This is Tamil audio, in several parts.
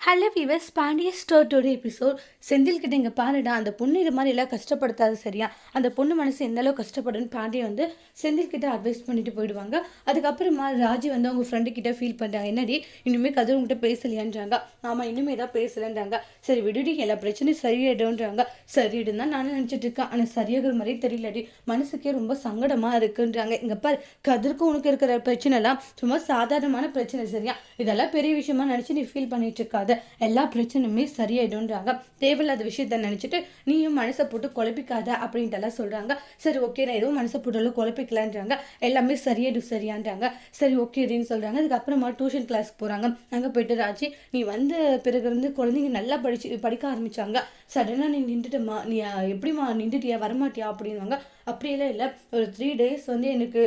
ஹலோ விவஸ் பாண்டிய ஸ்டோர்டோட எபிசோட் செந்தில் கிட்ட இங்கே பாருடா அந்த பொண்ணு இது மாதிரி எல்லாம் கஷ்டப்படுத்தாது சரியா? அந்த பொண்ணு மனசு எந்த கஷ்டப்படுன்னு பாண்டிய வந்து செந்தில் கிட்ட அட்வைஸ் பண்ணிட்டு போயிடுவாங்க. அதுக்கப்புறமா ராஜி வந்து அவங்க ஃப்ரெண்டு கிட்ட ஃபீல் பண்ணுறாங்க என்னடி இனிமேல் கதிர் உங்ககிட்ட பேசலையான்றாங்க. ஆமாம் இனிமே தான் பேசலைன்றாங்க. சரி விடுடி எல்லா பிரச்சனையும் சரியாயிடும்ன்றாங்க. சரியிடும் தான் நானும் நினச்சிட்டு இருக்கேன். ஆனால் சரியாகிற மாதிரி தெரியலடி. மனசுக்கே ரொம்ப சங்கடமாக இருக்குன்றாங்க. இங்கே பாரு கதிர்க்கும் உனக்கு இருக்கிற பிரச்சனைலாம் சும்மா சாதாரணமான பிரச்சனை சரியா? இதெல்லாம் பெரிய விஷயமா நினச்சி நீ ஃபீல் பண்ணிட்டு இருக்காது. எல்லா பிரச்சனையுமே சரியாயிடும்ன்றாங்க. தேவையில்லாத விஷயத்த நினச்சிட்டு நீயும் மனசை போட்டு குழப்பிக்காத அப்படின்ட்டு எல்லாம் சொல்கிறாங்க சரி ஓகே நான் எதுவும் மனசை போட்டாலும் குழப்பிக்கலான்றாங்க. எல்லாமே சரியாயிடும் சரியான்றாங்க. சரி ஓகே அப்படின்னு சொல்கிறாங்க அதுக்கப்புறமா டியூஷன் கிளாஸ்க்கு போகிறாங்க அங்கே போயிட்டு ராஜி நீ வந்த பிறகு இருந்து குழந்தைங்க நல்லா படிச்சு படிக்க ஆரம்பித்தாங்க சடனாக நீ நின்றுட்டுமா நீ எப்படிமா எப்படிம்மா நின்றுட்டியா வரமாட்டியா அப்படின்வாங்க அப்படியெல்லாம் இல்லை. ஒரு த்ரீ டேஸ் வந்து எனக்கு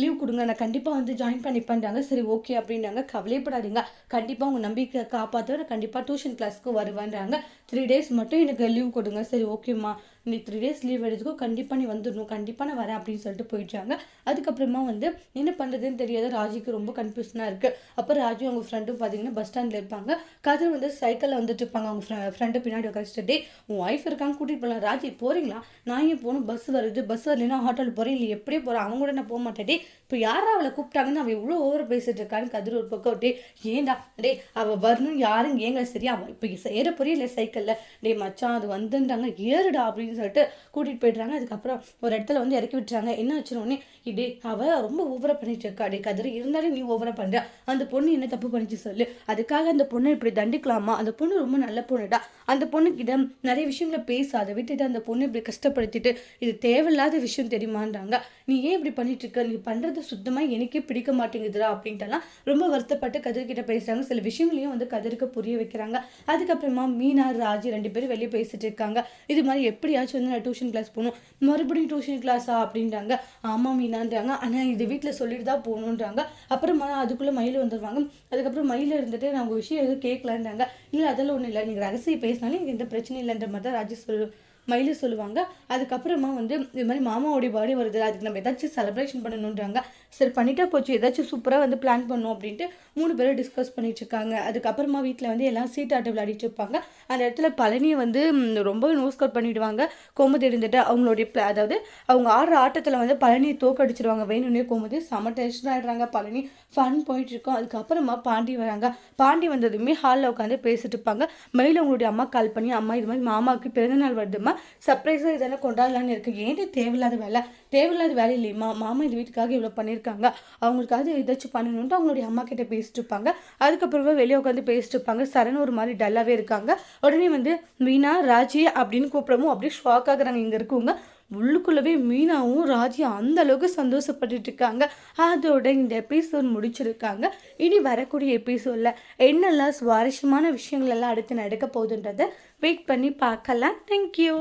லீவ் கொடுங்க. நான் கண்டிப்பாக வந்து ஜாயின் பண்ணிப்பேன்றாங்க. சரி ஓகே அப்படின்றாங்க. கவலைப்படாதீங்க. கண்டிப்பாக உங்கள் நம்பிக்கை காப்பாற்ற நான் கண்டிப்பாக டியூஷன் கிளாஸ்க்கு வருவேன்றாங்க. த்ரீ டேஸ் மட்டும் எனக்கு லீவ் கொடுங்க. சரி ஓகேம்மா நீ த்ரீ டேஸ் லீவ் எடுத்துக்கோ கண்டிப்பாக நீ வந்துடணும் கண்டிப்பாக நான் வரேன் அப்படின்னு சொல்லிட்டு போயிட்டாங்க அதுக்கப்புறமா வந்து என்ன பண்ணுறதுன்னு தெரியாத ராஜிக்கு ரொம்ப கன்ஃபியூஷனாக இருக்குது அப்போ ராஜு அவங்க ஃப்ரெண்டும் பார்த்தீங்கன்னா பஸ் ஸ்டாண்டில் இருப்பாங்க. கதிர் வந்து சைக்கிளில் வந்துட்டு இருப்பாங்க. அவங்க ஃப்ரெண்டு பின்னாடி உட்காந்துட்டு டே உன் ஒய்ஃப் இருக்காங்க கூட்டிகிட்டு போகலாம் ராஜி போகிறீங்களா நான் ஏன் போகணும்? பஸ் வருது. பஸ் வரலைன்னா ஹோட்டல் போகிறேன் இல்லை எப்படியே போகிறேன் அவங்க கூட நான் போக மாட்டேன். டே இப்போ யாரா அவளை கூப்பிட்டாங்கன்னு அவள் இவ்வளோ ஓவர் பேசிட்டு இருக்கான்னு கதிர் ஒரு பக்கம் டே ஏன்டா? டே அவள் வரணும் யாரும் ஏங்க சரியா? அவள் இப்போ ஏற போறிய? இல்லை சைக்கிளில் டே மச்சான் அது வந்துட்டாங்க ஏறுடா அப்படின்னு சொல்லிட்டு கூட்டிகிட்டு போயிடுறாங்க. அதுக்கப்புறம் ஒரு இடத்துல வந்து இறக்கி விட்டுறாங்க. என்ன ஆச்சுனோடனே டே அவள் ரொம்ப ஓவராக பண்ணிட்டு இருக்கா. அடி கதிர் இருந்தாலும் நீ ஓவராக பண்ணுற அந்த பொண்ணு என்ன தப்பு பண்ணிச்சு சொல்லு. அதுக்காக அந்த பொண்ணை இப்படி தண்டிக்கலாமா? அந்த பொண்ணு ரொம்ப நல்ல பொண்ணுடா. அந்த பொண்ணுக்கிட்ட நிறைய விஷயங்களை பேசாத விட்டுட்டு அந்த பொண்ணு இப்படி கஷ்டப்படுத்திட்டு இது தேவையில்லாத விஷயம் தெரியுமான்றாங்க. நீ ஏன் இப்படி பண்ணிட்டு இருக்க? நீ பண்ணுறது சுத்தமாக எனக்கே பிடிக்க மாட்டேங்குதுடா அப்படின்ட்டுலாம் ரொம்ப வருத்தப்பட்டு கதிர்கிட்ட பேசுறாங்க. சில விஷயங்களையும் வந்து கதிருக்கு புரிய வைக்கிறாங்க. அதுக்கப்புறமா மீனா ராஜி ரெண்டு பேரும் வெளியே பேசிட்டு இருக்காங்க. இது மாதிரி எப்பயாச்சும் வந்து நான் டியூஷன் கிளாஸ் போகணும். மறுபடியும் டியூஷன் கிளாஸா அப்படின்றாங்க. ஆமாம் மீனான்றாங்க. ஆனால் இது வீட்டில் சொல்லிட்டு தான் போகணுன்றாங்க. அப்புறமா அதுக்குள்ளே மயில் வந்துடுவாங்க அதுக்கப்புறம் மயில் இருந்துட்டு நான் உங்கள் விஷயம் எதுவும் கேட்கலான்றாங்க. இல்லை அதெல்லாம் ஒன்றும் இல்லை. நீங்கள் ரகசியம் பேசினாலும் எனக்கு எந்த பிரச்சனையும் இல்லைன்ற மாதிரி தான் ராஜி சொல்லு மயிலு சொல்லுவாங்க. அதுக்கப்புறமா வந்து இது மாதிரி மாமாவோடைய பர்த்டே வருது. அதுக்கு நம்ம ஏதாச்சும் செலிப்ரேஷன் பண்ணணுன்றாங்க. சரி பண்ணிட்டா போச்சு. ஏதாச்சும் சூப்பராக வந்து பிளான் பண்ணோம் அப்படின்ட்டு மூணு பேரும் டிஸ்கஸ் பண்ணிட்டு இருக்காங்க அதுக்கப்புறமா வீட்டில் வந்து எல்லாம் சீட்டாட்டு விளையாடிட்டு இருப்பாங்க. அந்த இடத்துல பழனியை வந்து ரொம்ப நோஸ் கட் பண்ணிடுவாங்க. கோமதி இருந்துட்டு அவங்களுடைய அதாவது அவங்க ஆடுற ஆட்டத்தில் வந்து பழனியை தோக்கடிச்சிருவாங்க வேணும்னே கோமதி செம டென்ஷன் ஆகிடுறாங்க பழனி ஃபன் போயிட்டு இருக்கோம். அதுக்கப்புறமா பாண்டி வராங்க. பாண்டி வந்ததுமே ஹாலில் உட்காந்து பேசிட்டு இருப்பாங்க. மயில் அவங்களுடைய அம்மா கால் பண்ணி அம்மா இது மாதிரி மாமாவுக்கு பிறந்தநாள் வருதுமா சர்ப்ரைஸாக இதெல்லாம் கொண்டாடலான்னு இருக்கு. ஏன்டி தேவையில்லாத வேலை? தேவையில்லாத வேலை இல்லையம்மா மாமா இந்த வீட்டுக்காக இவ்வளோ பண்ணியிருக்காங்க. அவங்களுக்காக ஏதாச்சும் பண்ணணுன்ட்டு அவங்களுடைய அம்மா கிட்டே பேசிட்டு இருப்பாங்க. அதுக்கப்புறமா வெளியே உட்காந்து பேசிட்டு இருப்பாங்க. சரண் ஒரு மாதிரி டல்லாகவே இருக்காங்க. உடனே வந்து மீனா ராஜி அப்படின்னு கூப்பிடவும் அப்படியே ஷாக் ஆகுறாங்க. இங்கே இருக்கவங்க. உள்ளுக்குள்ளவே மீனாவும் ராஜியும் அந்த அளவுக்கு சந்தோஷப்பட்டுட்டு இருக்காங்க. அதோட இந்த எபிசோட் முடிச்சிருக்காங்க. இனி வரக்கூடிய எபிசோடில் என்னெல்லாம் சுவாரஸ்யமான விஷயங்கள் எல்லாம் அடுத்து நடக்க போகுதுன்றதை வெயிட் பண்ணி பார்க்கலாம். தேங்க்யூ